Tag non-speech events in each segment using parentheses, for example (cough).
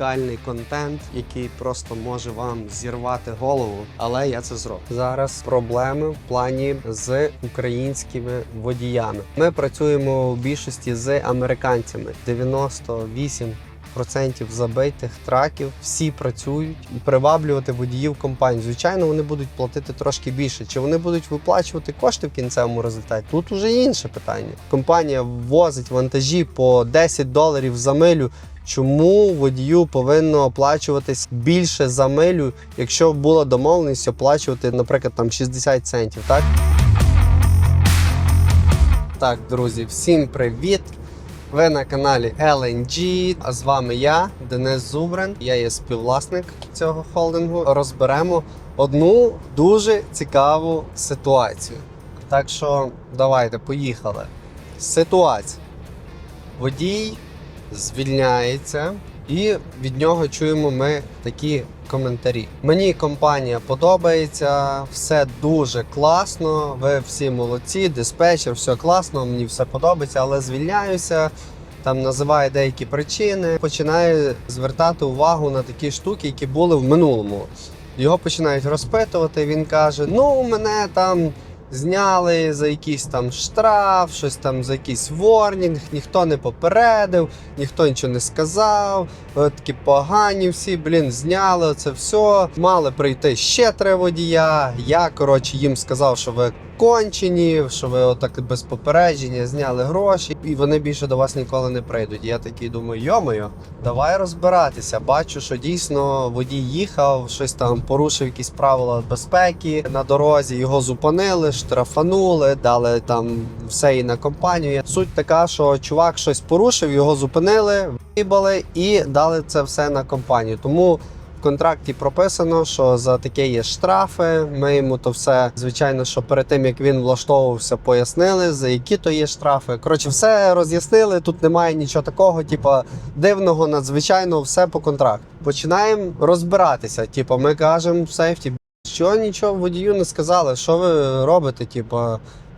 унікальний контент, який просто може вам зірвати голову, але я це зроблю. Зараз проблеми в плані з українськими водіями. Ми працюємо в більшості з американцями. 98 Процентів забитих траків всі працюють і приваблювати водіїв компанії. Звичайно, вони будуть платити трошки більше. Чи вони будуть виплачувати кошти в кінцевому результаті? Тут уже інше питання. Компанія возить вантажі по 10 доларів за милю. Чому водію повинно оплачуватись більше за милю, якщо була домовленість оплачувати, наприклад, там 60 центів, так? Так, друзі, всім привіт! Ви на каналі LNG, а з вами я, Денис Зубрин. Я є співвласник цього холдингу. Розберемо одну дуже цікаву ситуацію. Так що давайте, поїхали. Ситуація. Водій звільняється, і від нього чуємо ми такі коментарі. Мені компанія подобається, все дуже класно. Ви всі молодці, диспетчер, все класно, мені все подобається, але звільняюся. Там називає деякі причини, починає звертати увагу на такі штуки, які були в минулому. Його починають розпитувати. Він каже: Ну, мене там зняли за якийсь там штраф, щось там за якийсь ворнінг, ніхто не попередив, ніхто нічого не сказав. Ви такі погані всі, блін, зняли це все. Мали прийти ще три водія. Я коротше їм сказав, що ви кончені, що ви отак без попередження зняли гроші, і вони більше до вас ніколи не прийдуть. Я такий думаю, йомою, давай розбиратися. Бачу, що дійсно водій їхав, щось там порушив якісь правила безпеки на дорозі. Його зупинили, штрафанули, дали там все і на компанію. Суть така, що чувак щось порушив, його зупинили, вибали і дали це все на компанію. Тому. В контракті прописано, що за таке є штрафи. Ми йому то все, звичайно, що перед тим як він влаштовувався, пояснили, за які то є штрафи. Коротше, все роз'яснили. Тут немає нічого такого, типу, дивного, надзвичайного, все по контракту. Починаємо розбиратися. Типу, ми кажемо сейфті, що нічого водію не сказали. Що ви робите? Типу,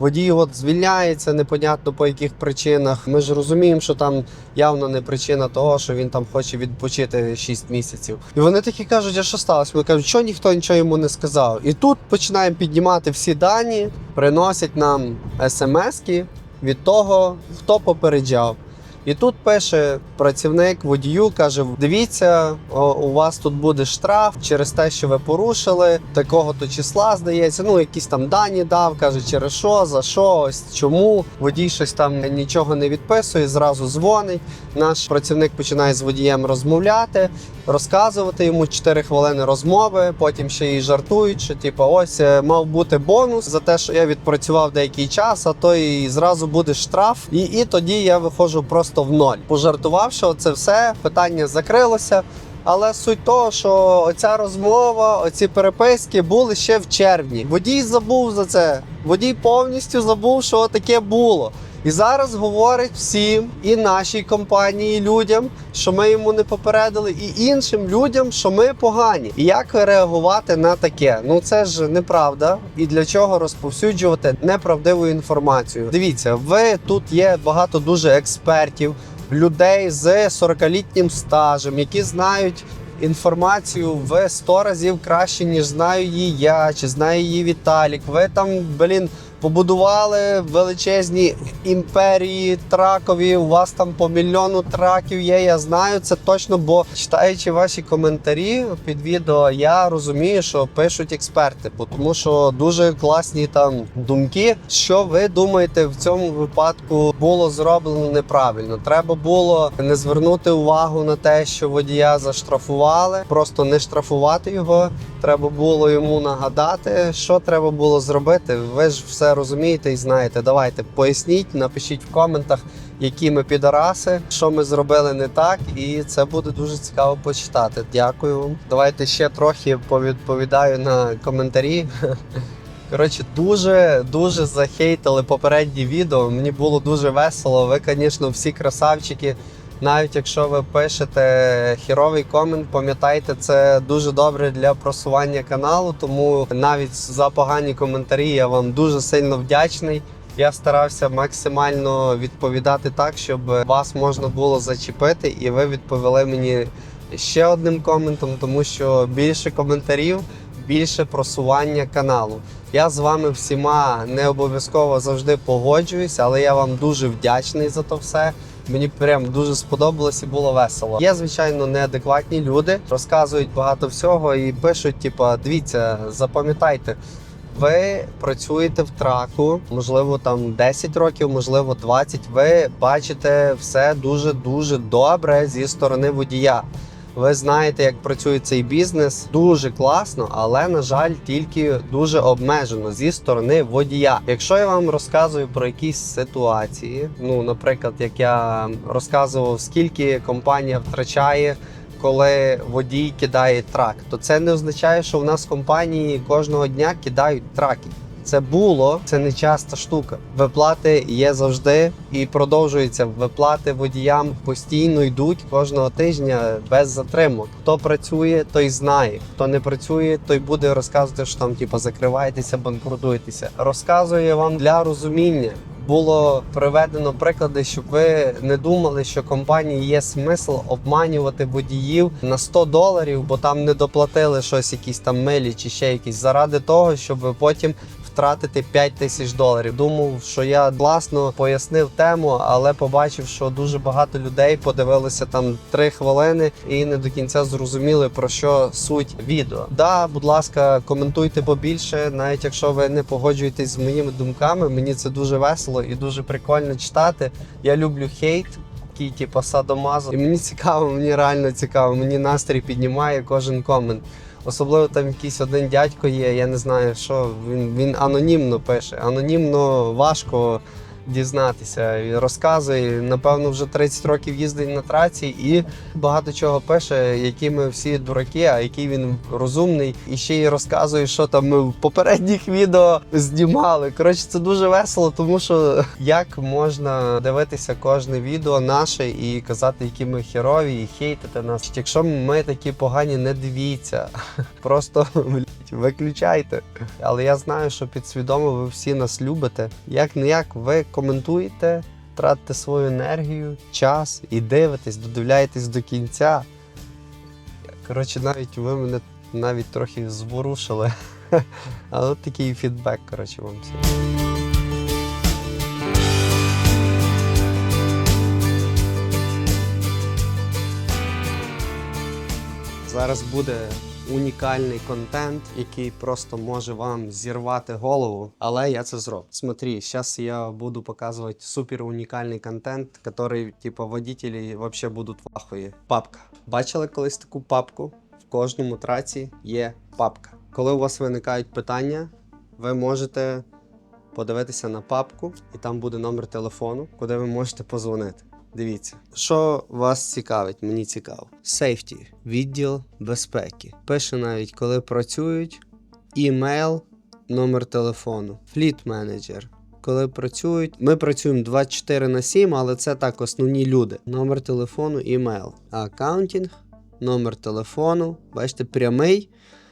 водій от звільняється, непонятно по яких причинах. Ми ж розуміємо, що там явно не причина того, що він там хоче відпочити 6 місяців. І вони такі кажуть, а що сталося? Ми кажуть, що ніхто нічого йому не сказав. І тут починаємо піднімати всі дані, приносять нам смски від того, хто попереджав. І тут пише працівник водію, каже: дивіться, у вас тут буде штраф через те, що ви порушили такого то числа, здається. Ну, якісь там дані дав, каже, через що, за що, ось чому. Водій щось там нічого не відписує, зразу дзвонить. Наш працівник починає з водієм розмовляти, розказувати йому 4 хвилини розмови. Потім ще й жартують, що типу, ось е, мав бути бонус за те, що я відпрацював деякий час, а то і зразу буде штраф. І, і тоді я виходжу просто в ноль. Пожартувавши що це все питання закрилося. Але суть того, що оця розмова, оці переписки були ще в червні. Водій забув за це. Водій повністю забув, що таке було. І зараз говорить всім, і нашій компанії, і людям, що ми йому не попередили, і іншим людям, що ми погані. І як реагувати на таке? Ну це ж неправда. І для чого розповсюджувати неправдиву інформацію? Дивіться, ви тут є багато дуже експертів, людей з 40-літнім стажем, які знають. Інформацію в 100 разів краще, ніж знаю її я, чи знає її Віталік. Ви там, блін, побудували величезні імперії тракові. У вас там по мільйону траків є. Я знаю це точно, бо читаючи ваші коментарі під відео, я розумію, що пишуть експерти, тому що дуже класні там думки. Що ви думаєте в цьому випадку було зроблено неправильно? Треба було не звернути увагу на те, що водія заштрафували, просто не штрафувати його. Треба було йому нагадати, що треба було зробити. Ви ж все розумієте і знаєте. Давайте поясніть, напишіть в коментах, які ми підараси, що ми зробили не так, і це буде дуже цікаво почитати. Дякую вам. Давайте ще трохи повідповідаю на коментарі. (laughs) Коротше, дуже дуже захейтили попередні відео. Мені було дуже весело. Ви, звісно, всі красавчики. Навіть якщо ви пишете хіровий комент, пам'ятайте, це дуже добре для просування каналу. Тому навіть за погані коментарі я вам дуже сильно вдячний. Я старався максимально відповідати так, щоб вас можна було зачепити, і ви відповіли мені ще одним коментом, тому що більше коментарів, більше просування каналу. Я з вами всіма не обов'язково завжди погоджуюсь, але я вам дуже вдячний за то все. Мені прям дуже сподобалось і було весело. Є, звичайно, неадекватні люди, розказують багато всього і пишуть: типа, дивіться, запам'ятайте. Ви працюєте в траку, можливо, там 10 років, можливо, 20. Ви бачите все дуже дуже добре зі сторони водія. Ви знаєте, як працює цей бізнес дуже класно, але на жаль, тільки дуже обмежено зі сторони водія. Якщо я вам розказую про якісь ситуації, ну наприклад, як я розказував, скільки компанія втрачає. Коли водій кидає трак, то це не означає, що в нас в компанії кожного дня кидають траки. Це було, це не часта штука. Виплати є завжди і продовжуються. Виплати водіям постійно йдуть кожного тижня без затримок. Хто працює, той знає. Хто не працює, той буде розказувати, що там типу, закривайтеся, банкрутуйтеся. Розказує вам для розуміння. Було приведено приклади, щоб ви не думали, що компанії є смисл обманювати водіїв на 100 доларів, бо там не доплатили щось, якісь там милі чи ще якісь, заради того, щоб ви потім втратити 5 тисяч доларів. Думав, що я класно пояснив тему, але побачив, що дуже багато людей подивилися там 3 хвилини і не до кінця зрозуміли про що суть відео. Да, будь ласка, коментуйте побільше, навіть якщо ви не погоджуєтесь з моїми думками. Мені це дуже весело і дуже прикольно читати. Я люблю хейт. Такий, типу, садомазо. І мені цікаво, мені реально цікаво. Мені настрій піднімає кожен комент. Особливо там якийсь один дядько є, я не знаю, що він, він анонімно пише. Анонімно важко дізнатися. Він розказує, напевно, вже 30 років їздить на траці і багато чого пише, які ми всі дураки, а який він розумний. І ще й розказує, що там ми в попередніх відео знімали. Коротше, це дуже весело, тому що як можна дивитися кожне відео наше і казати, які ми херові, і хейтити нас. Якщо ми такі погані, не дивіться. (laughs) Просто блядь, виключайте. Але я знаю, що підсвідомо ви всі нас любите. Як не як ви коментуєте, тратите свою енергію, час і дивитесь, додивляєтесь до кінця. Коротше, навіть ви мене навіть трохи зворушили. (laughs) Але от такий фідбек, коротше, вам всім. Зараз буде унікальний контент, який просто може вам зірвати голову, але я це зроблю. Смотри, зараз я буду показувати супер унікальний контент, який, типу, водителі вообще будуть в ахуї. Папка. Бачили колись таку папку? В кожному траці є папка. Коли у вас виникають питання, ви можете подивитися на папку, і там буде номер телефону, куди ви можете позвонити. Дивіться, що вас цікавить, мені цікаво. Сейфті, відділ безпеки. Пише навіть, коли працюють, імейл, номер телефону, фліт менеджер. Коли працюють, ми працюємо 24 на 7, але це так основні люди. Номер телефону, імейл. Аккаунтінг, номер телефону. Бачите, прямий.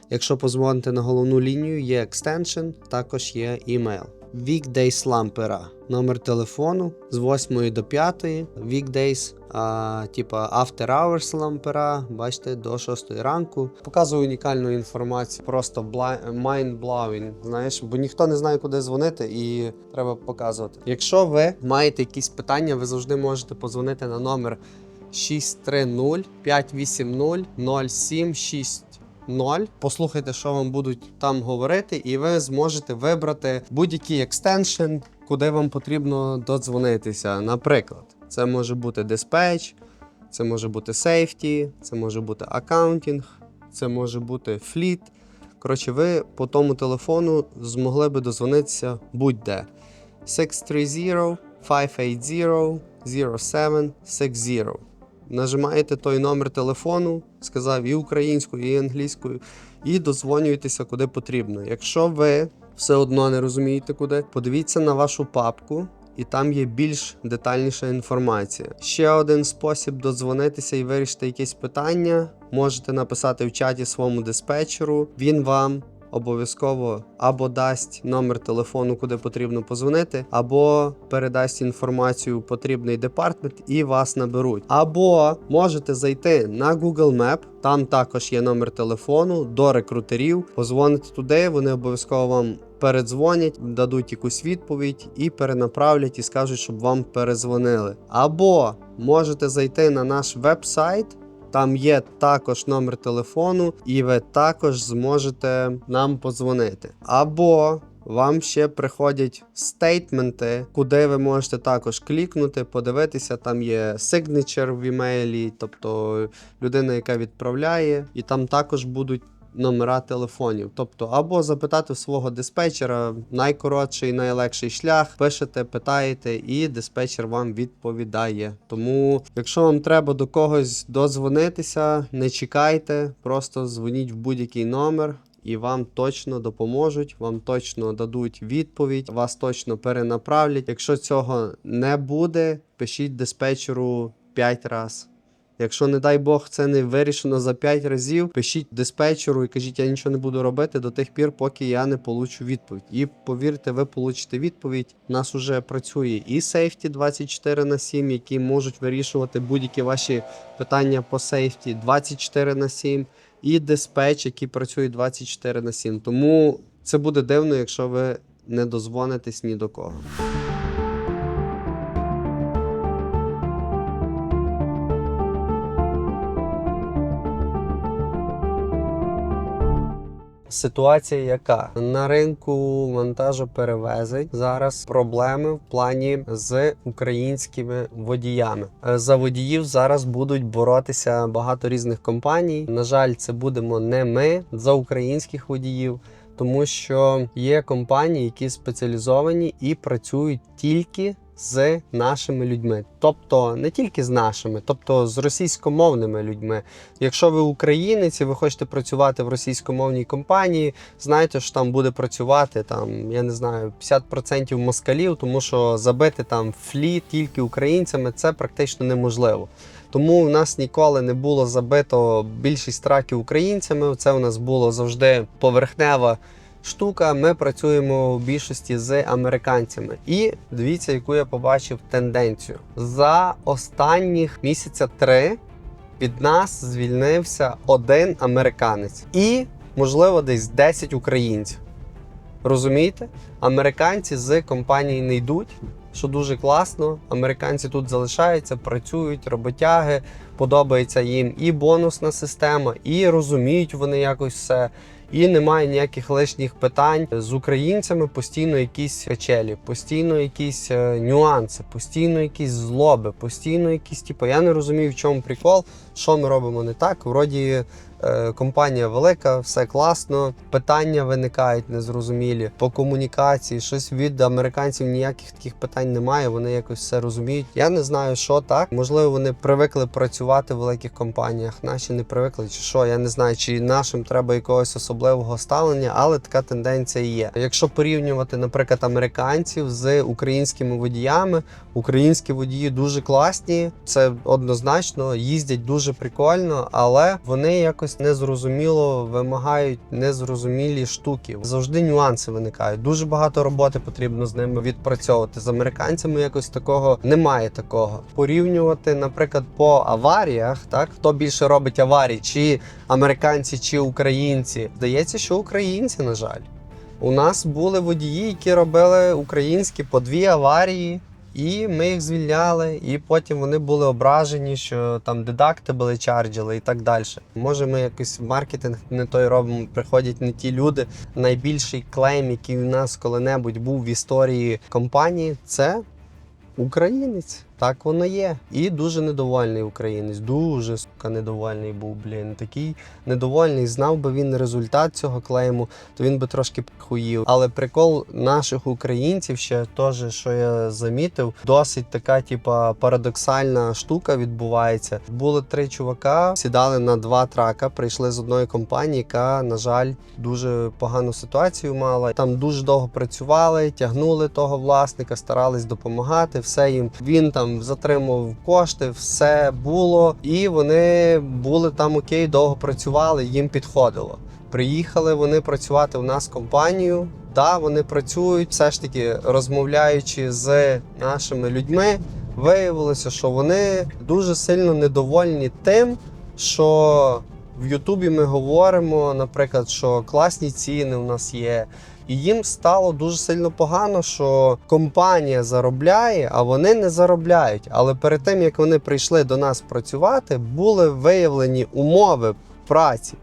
Якщо позвоните на головну лінію, є екстеншн, також є імейл. Weekdays лампера. Номер телефону з 8 до 5. Weekdays, а, типа After Hours лампера, бачите, до 6 ранку. Показую унікальну інформацію, просто mind-blowing, знаєш, бо ніхто не знає, куди дзвонити, і треба показувати. Якщо ви маєте якісь питання, ви завжди можете позвонити на номер 630 580 0760. 0. Послухайте, що вам будуть там говорити, і ви зможете вибрати будь-який екстеншн, куди вам потрібно додзвонитися. Наприклад, це може бути диспетч, це може бути сейфті, це може бути аккаунтінг, це може бути фліт. Коротше, ви по тому телефону змогли би дозвонитися будь-де. 630 580 0760. Нажимаєте той номер телефону, сказав і українською, і англійською, і дозвонюєтеся куди потрібно. Якщо ви все одно не розумієте куди, подивіться на вашу папку. І там є більш детальніша інформація. Ще один спосіб додзвонитися і вирішити якесь питання. Можете написати в чаті своєму диспетчеру. Він вам обов'язково або дасть номер телефону, куди потрібно позвонити, або передасть інформацію в потрібний департмент і вас наберуть. Або можете зайти на Google Map, там також є номер телефону до рекрутерів. Позвоните туди, вони обов'язково вам передзвонять, дадуть якусь відповідь і перенаправлять і скажуть, щоб вам перезвонили. Або можете зайти на наш веб-сайт. Там є також номер телефону, і ви також зможете нам подзвонити. Або вам ще приходять стейтменти, куди ви можете також клікнути, подивитися. Там є signature в імейлі, тобто людина, яка відправляє, і там також будуть. Номера телефонів, тобто або запитати свого диспетчера найкоротший, найлегший шлях, пишете, питаєте, і диспетчер вам відповідає. Тому, якщо вам треба до когось додзвонитися, не чекайте, просто дзвоніть в будь-який номер. І вам точно допоможуть, вам точно дадуть відповідь, вас точно перенаправлять. Якщо цього не буде, пишіть диспетчеру 5 разів. Якщо, не дай Бог, це не вирішено за 5 разів, пишіть диспетчеру і кажіть, я нічого не буду робити до тих пір, поки я не получу відповідь. І повірте, ви получите відповідь. У нас уже працює і Safety 24 на 7, які можуть вирішувати будь-які ваші питання по сейфті 24 на 7, і диспетч, який працює 24 на 7. Тому це буде дивно, якщо ви не дозвонитесь ні до кого. Ситуація яка на ринку вантажоперевезень зараз проблеми в плані з українськими водіями. Е, За водіїв зараз будуть боротися багато різних компаній. На жаль, це будемо не ми за українських водіїв. Тому що є компанії, які спеціалізовані і працюють тільки з нашими людьми, тобто не тільки з нашими, тобто з російськомовними людьми. Якщо ви українець і ви хочете працювати в російськомовній компанії, знайте, що там буде працювати там, я не знаю, 50% москалів, тому що забити там фліт тільки українцями це практично неможливо. Тому в нас ніколи не було забито більшість траків українцями. Це у нас було завжди поверхнева штука. Ми працюємо в більшості з американцями. І дивіться, яку я побачив тенденцію. За останніх місяця три від нас звільнився один американець і, можливо, десь 10 українців. Розумієте? Американці з компанії не йдуть, що дуже класно. Американці тут залишаються, працюють, роботяги, подобається їм і бонусна система, і розуміють вони якось все. І немає ніяких лишніх питань з українцями. Постійно якісь качелі, постійно якісь е, нюанси, постійно якісь злоби, постійно якісь, типу, я не розумію, в чому прикол, що ми робимо не так. Вроді компанія велика, все класно. Питання виникають незрозумілі по комунікації. Щось від американців ніяких таких питань немає. Вони якось все розуміють. Я не знаю, що так. Можливо, вони привикли працювати в великих компаніях. Наші не привикли, чи що. Я не знаю, чи нашим треба якогось особливого ставлення, але така тенденція є. Якщо порівнювати, наприклад, американців з українськими водіями, українські водії дуже класні. Це однозначно їздять дуже прикольно, але вони якось незрозуміло вимагають незрозумілі штуки. Завжди нюанси виникають. Дуже багато роботи потрібно з ними відпрацьовувати. З американцями якось такого немає такого. Порівнювати, наприклад, по аваріях, так хто більше робить аварій, чи американці, чи українці. Здається, що українці, на жаль. У нас були водії, які робили українські по дві аварії. І ми їх звільняли, і потім вони були ображені, що там дедакти були чарджили і так далі. Може, ми якийсь маркетинг не той робимо. Приходять не ті люди. Найбільший клейм, який у нас коли-небудь був в історії компанії, це українець. Так воно є. І дуже недовольний українець. Дуже сука недовольний був, блін. Такий недовольний. Знав би він результат цього клейму, то він би трошки хуїв. Але прикол наших українців ще теж, що я замітив, досить така, типа, парадоксальна штука відбувається. Було три чувака, сідали на два трака, прийшли з одної компанії, яка, на жаль, дуже погану ситуацію мала. Там дуже довго працювали, тягнули того власника, старались допомагати. Все їм він там там затримував кошти, все було, і вони були там окей, довго працювали, їм підходило. Приїхали вони працювати у нас в компанію. Да, вони працюють, все ж таки розмовляючи з нашими людьми, виявилося, що вони дуже сильно недовольні тим, що в Ютубі ми говоримо, наприклад, що класні ціни у нас є. І їм стало дуже сильно погано, що компанія заробляє, а вони не заробляють. Але перед тим як вони прийшли до нас працювати, були виявлені умови праці.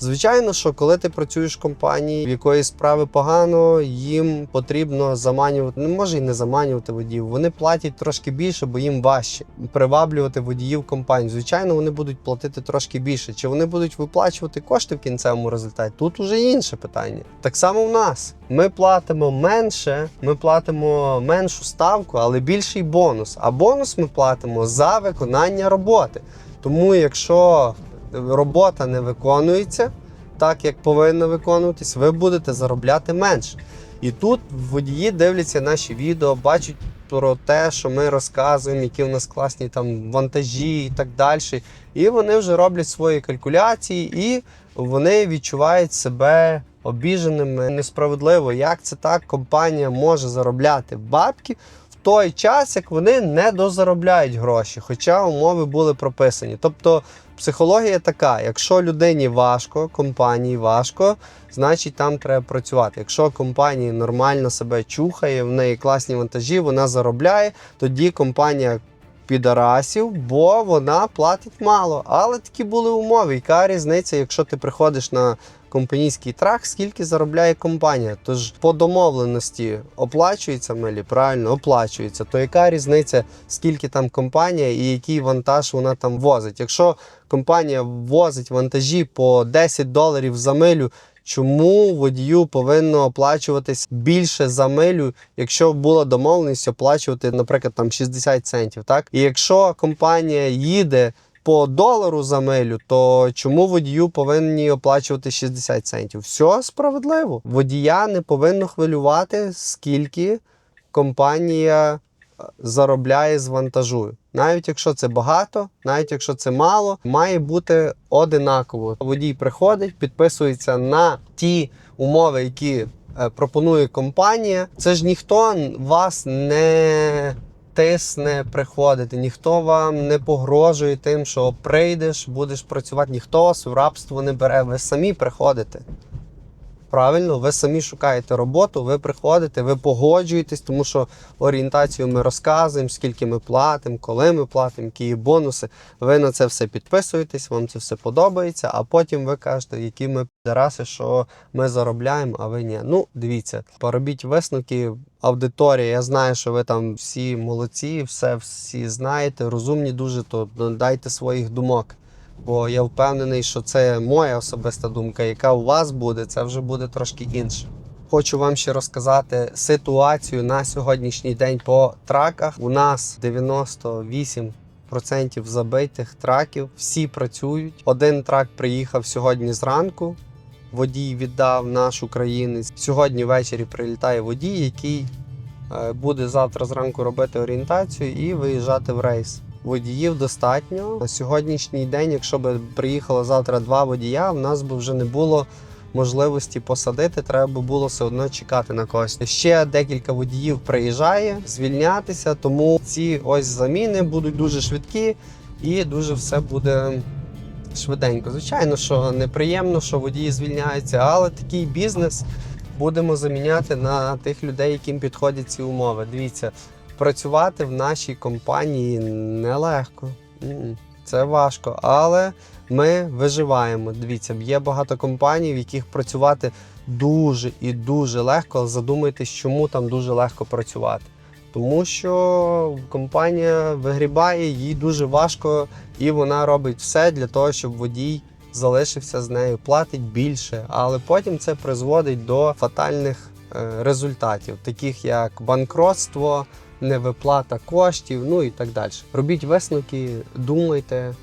Звичайно, що коли ти працюєш в компанії, в якої справи погано, їм потрібно заманювати, не може і не заманювати водіїв. Вони платять трошки більше, бо їм важче приваблювати водіїв в компанію. Звичайно, вони будуть платити трошки більше. Чи вони будуть виплачувати кошти в кінцевому результаті? Тут уже інше питання. Так само в нас. Ми платимо менше, ми платимо меншу ставку, але більший бонус. А бонус ми платимо за виконання роботи. Тому, якщо робота не виконується так, як повинна виконуватись, ви будете заробляти менше. І тут водії дивляться наші відео, бачать про те, що ми розказуємо, які у нас класні там вантажі і так далі. І вони вже роблять свої калькуляції, і вони відчувають себе обіженими несправедливо. Як це так компанія може заробляти бабки в той час, як вони не дозаробляють гроші, хоча умови були прописані. Тобто психологія така: якщо людині важко, компанії важко, значить там треба працювати. Якщо компанія нормально себе чухає, в неї класні вантажі, вона заробляє, тоді компанія. Підарасів, бо вона платить мало. Але такі були умови. Яка різниця, якщо ти приходиш на компанійський трак, скільки заробляє компанія? Тож по домовленості оплачується мелі, правильно оплачується. То яка різниця, скільки там компанія і який вантаж вона там возить? Якщо компанія возить вантажі по 10 доларів за милю. Чому водію повинно оплачуватись більше за милю, якщо була домовленість оплачувати, наприклад, там 60 центів, так? І якщо компанія їде по долару за милю, то чому водію повинні оплачувати 60 центів? Все справедливо. Водія не повинно хвилювати, скільки компанія е, заробляє з вантажу. Навіть якщо це багато, навіть якщо це мало, має бути одинаково. Водій приходить, підписується на ті умови, які е, пропонує компанія. Це ж ніхто вас не тисне приходити, ніхто вам не погрожує тим, що прийдеш, будеш працювати, ніхто вас в рабство не бере. Ви самі приходите. Правильно, ви самі шукаєте роботу, ви приходите, ви погоджуєтесь, тому що орієнтацію ми розказуємо, скільки ми платимо, коли ми платимо, які є бонуси. Ви на це все підписуєтесь, вам це все подобається, а потім ви кажете, які ми підраси, що ми заробляємо, а ви ні. Ну, дивіться, поробіть висновки. Аудиторія, я знаю, що ви там всі молодці, все всі знаєте, розумні дуже, то дайте своїх думок. Бо я впевнений, що це моя особиста думка, яка у вас буде, це вже буде трошки інше. Хочу вам ще розказати ситуацію на сьогоднішній день по траках. У нас 98% забитих траків, всі працюють. Один трак приїхав сьогодні зранку. Водій віддав наш українець. Сьогодні ввечері прилітає водій, який е, буде завтра зранку робити орієнтацію і виїжджати в рейс. Водіїв достатньо. На сьогоднішній день, якщо б приїхало завтра два водія, в нас би вже не було можливості посадити, треба було все одно чекати на когось. Ще декілька водіїв приїжджає звільнятися, тому ці ось заміни будуть дуже швидкі і дуже все буде швиденько. Звичайно, що неприємно, що водії звільняються, але такий бізнес будемо заміняти на тих людей, яким підходять ці умови. Дивіться працювати в нашій компанії нелегко. Це важко, але ми виживаємо. Дивіться, є багато компаній, в яких працювати дуже і дуже легко. Задумайтесь, чому там дуже легко працювати. Тому що компанія вигрібає, їй дуже важко, і вона робить все для того, щоб водій залишився з нею, платить більше, але потім це призводить до фатальних е, результатів, таких як банкротство, невиплата коштів, ну і так далі. Робіть висновки, думайте.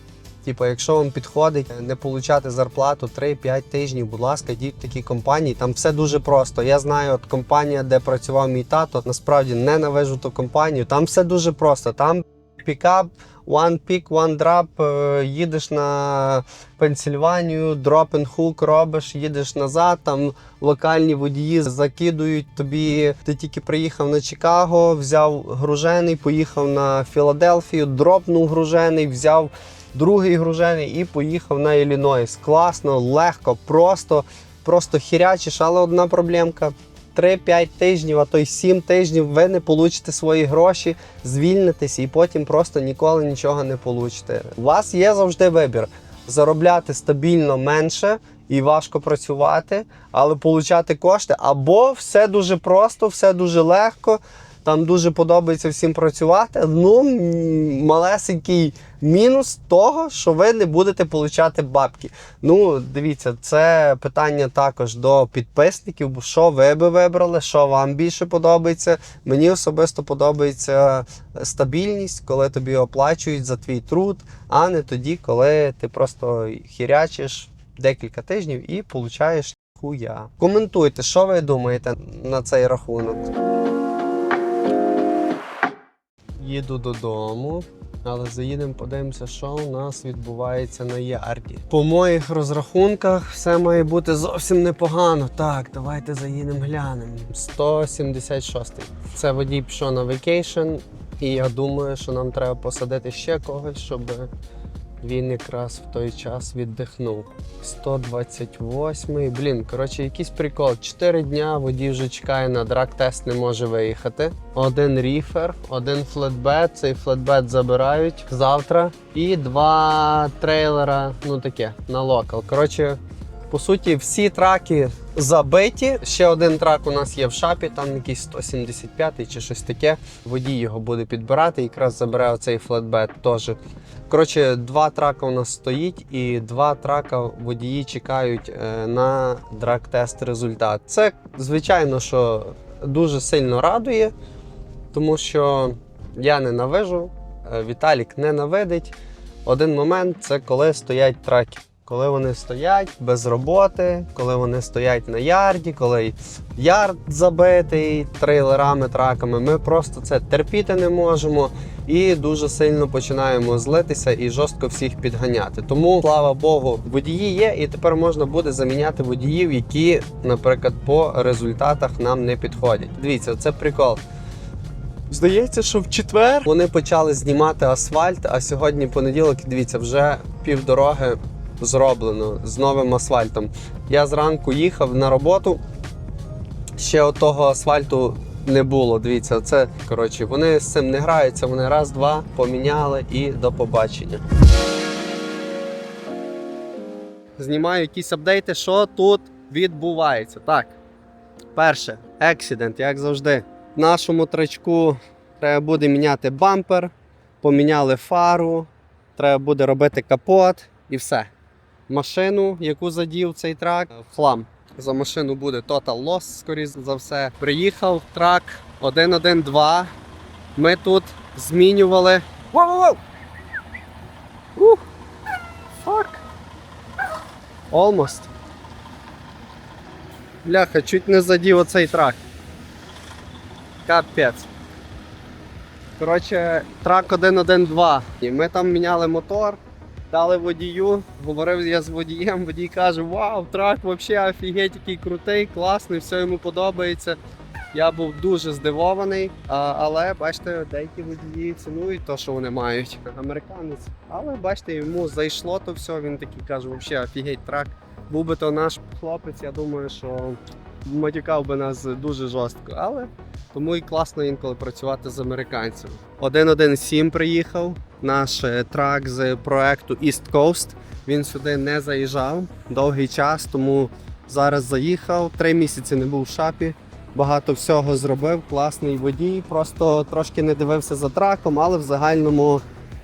Типу, якщо вам підходить не получати зарплату 3-5 тижнів, будь ласка, йдіть в такі компанії. Там все дуже просто. Я знаю, от компанія, де працював мій тато, насправді ненавижу ту компанію. Там все дуже просто. Там пікап, one pick, one drop, е, їдеш на Пенсільванію, drop and hook робиш, їдеш назад, там локальні водії закидують тобі. Ти тільки приїхав на Чикаго, взяв гружений, поїхав на Філадельфію, дропнув гружений, взяв другий гружений і поїхав на Іллінойс. Класно, легко, просто, просто хірячиш, але одна проблемка. 3-5 тижнів, а то й 7 тижнів ви не получите свої гроші, звільнитесь і потім просто ніколи нічого не получите. У вас є завжди вибір заробляти стабільно менше і важко працювати, але получати кошти, або все дуже просто, все дуже легко. Там дуже подобається всім працювати. Ну, малесенький мінус того, що ви не будете получати бабки. Ну, дивіться, це питання також до підписників, бо що ви би вибрали, що вам більше подобається. Мені особисто подобається стабільність, коли тобі оплачують за твій труд, а не тоді, коли ти просто хірячиш декілька тижнів і получаєш хуя. Коментуйте, що ви думаєте на цей рахунок. Їду додому, але заїдемо, подивимося, що у нас відбувається на ярді. По моїх розрахунках все має бути зовсім непогано. Так, давайте заїдемо глянемо. 176. Це водій пішов на вейкейшн, і я думаю, що нам треба посадити ще когось, щоб він якраз в той час віддихнув. 128-й. Блін, коротше, якийсь прикол. 4 дня водій вже чекає на драг-тест, не може виїхати. Один ріфер, один флетбет. Цей флетбет забирають завтра. І два трейлера, ну таке, на локал. Коротше, по суті, всі траки забиті. Ще один трак у нас є в шапі, там якийсь 175 чи щось таке. Водій його буде підбирати, якраз забере оцей флетбет теж. Коротше, два трака у нас стоїть, і два трака водії чекають е, на драг-тест результат. Це, звичайно, що дуже сильно радує, тому що я ненавижу, е, Віталік ненавидить. Один момент це коли стоять траки. Коли вони стоять без роботи, коли вони стоять на ярді, коли ярд забитий трейлерами, траками, ми просто це терпіти не можемо і дуже сильно починаємо злитися і жорстко всіх підганяти. Тому, слава Богу, водії є, і тепер можна буде заміняти водіїв, які, наприклад, по результатах нам не підходять. Дивіться, це прикол. Здається, що в четвер вони почали знімати асфальт, а сьогодні понеділок, дивіться, вже півдороги зроблено з новим асфальтом. Я зранку їхав на роботу. Ще отого асфальту не було. Дивіться, це коротше, вони з цим не граються. Вони раз-два поміняли і до побачення. Знімаю якісь апдейти, що тут відбувається. Так, перше, ексідент, як завжди. Нашому трачку треба буде міняти бампер, поміняли фару, треба буде робити капот і все. Машину, яку задів цей трак, в хлам. За машину буде total loss, скоріш за все. Приїхав трак 112. Ми тут змінювали. Воу-воу-воу! Ух! Fuck! Almost. Бляха, чуть не задів оцей трак. Капець. Коротше, трак 112. І ми там міняли мотор, дали водію. Говорив я з водієм, водій каже, вау, трак взагалі офігеть, який крутий, класний, все йому подобається. Я був дуже здивований, але бачите, деякі водії цінують те, що вони мають. Американець. Але бачите, йому зайшло то все. Він такий каже, взагалі офігеть трак. Був би то наш хлопець, я думаю, що матюкав би нас дуже жорстко. Але тому і класно інколи працювати з американцями. 117 приїхав, наш е, трак з проекту East Coast. Він сюди не заїжджав довгий час, тому зараз заїхав. Три місяці не був в шапі. Багато всього зробив, класний водій. Просто трошки не дивився за траком, але в загальному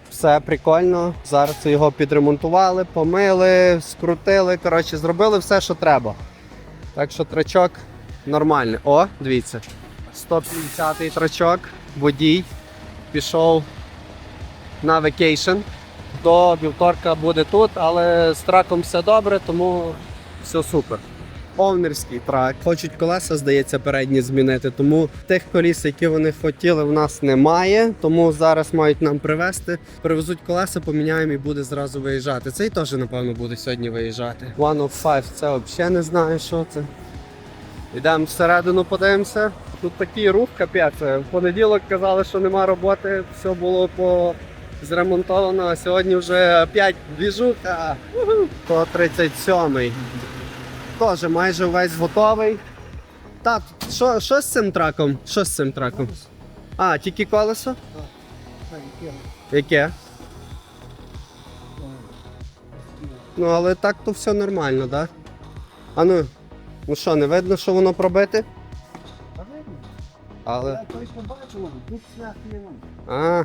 все прикольно. Зараз його підремонтували, помили, скрутили. Коротше, зробили все, що треба. Так що трачок нормальний. О, дивіться. 150-й трачок, водій пішов на векейшн. До вівторка буде тут, але з траком все добре, тому все супер. Овнерський трак. Хочуть колеса, здається, передні змінити. Тому тих коліс, які вони хотіли, в нас немає. Тому зараз мають нам привезти. Привезуть колеса, поміняємо і буде зразу виїжджати. Цей теж, напевно, буде сьогодні виїжджати. One of Five, це взагалі не знаю, що це. Йдемо всередину, подивимося. Тут такий рух, капець. В понеділок казали, що нема роботи, все було по зремонтовано, сьогодні вже 5 двіжуха. 137-й. Теж майже весь готовий. Так, що, що з цим траком? Що з цим траком? А, тільки колесо? Яке? Ну, але так то все нормально, так? Да? А ну, ну що, не видно, що воно пробите? Але. Я бачила, тут свят є. А,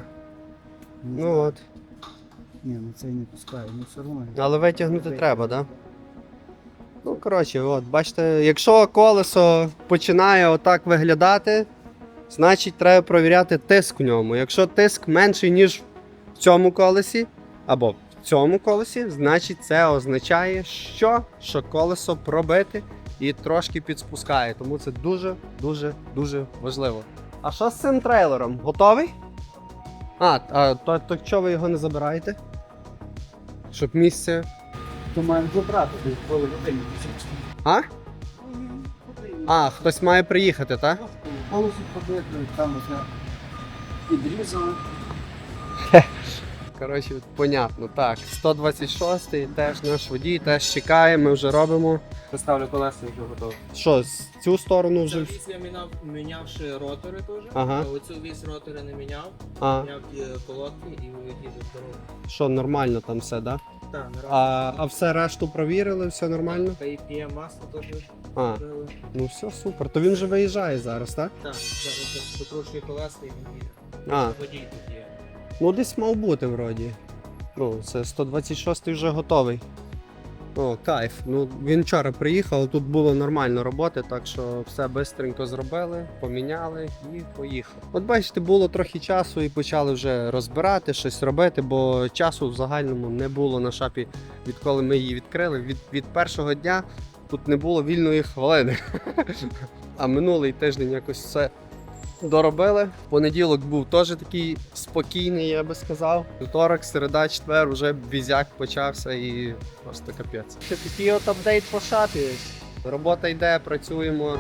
ну от. Ні, ну це не пускає, ну все одно. Але витягнути треба, так? Да? Ну, коротше, от, бачите, якщо колесо починає отак виглядати, значить треба провіряти тиск в ньому. Якщо тиск менший, ніж в цьому колесі, або в цьому колесі, значить це означає, що, що колесо пробите і трошки підспускає. Тому це дуже, дуже, дуже важливо. А що з цим трейлером? Готовий? А, а то, то чого ви його не забираєте? Щоб місце. То маємо забрати, десь коли годині. А? А, хтось має приїхати, так? Голосу побити, там усе підрізали. (laughs) Коротше, понятно. Так, 126-й теж наш водій, теж чекає, ми вже робимо. Поставлю колеса і вже готово. Що, з цю сторону вже. Вже після міняв, мінявши ротори теж. Ага. Оцю вісь ротори не міняв, А, міняв ті колодки і їду здорово. що нормально там все, так? Так, А, а все решту провірили, все нормально? Та і п'є масло теж А, робили. ну все супер. То він вже виїжджає зараз, так? Так, зараз покручує колеса і він їде. А. Водій тут є. Ну, десь мав бути вроді. Ну, це 126-й вже готовий. О, кайф. Ну, він вчора приїхав, тут було нормально роботи, так що все швидко зробили, поміняли і поїхав. От бачите, було трохи часу і почали вже розбирати, щось робити, бо часу в загальному не було на шапі, відколи ми її відкрили. Від, від першого дня тут не було вільної хвилини. (laughs) А минулий тиждень якось все доробили. Понеділок був теж такий спокійний, я би сказав. Вівторок, середа, четвер, вже бізяк почався і просто капець. Це такий от апдейт по шапі. Робота йде, працюємо.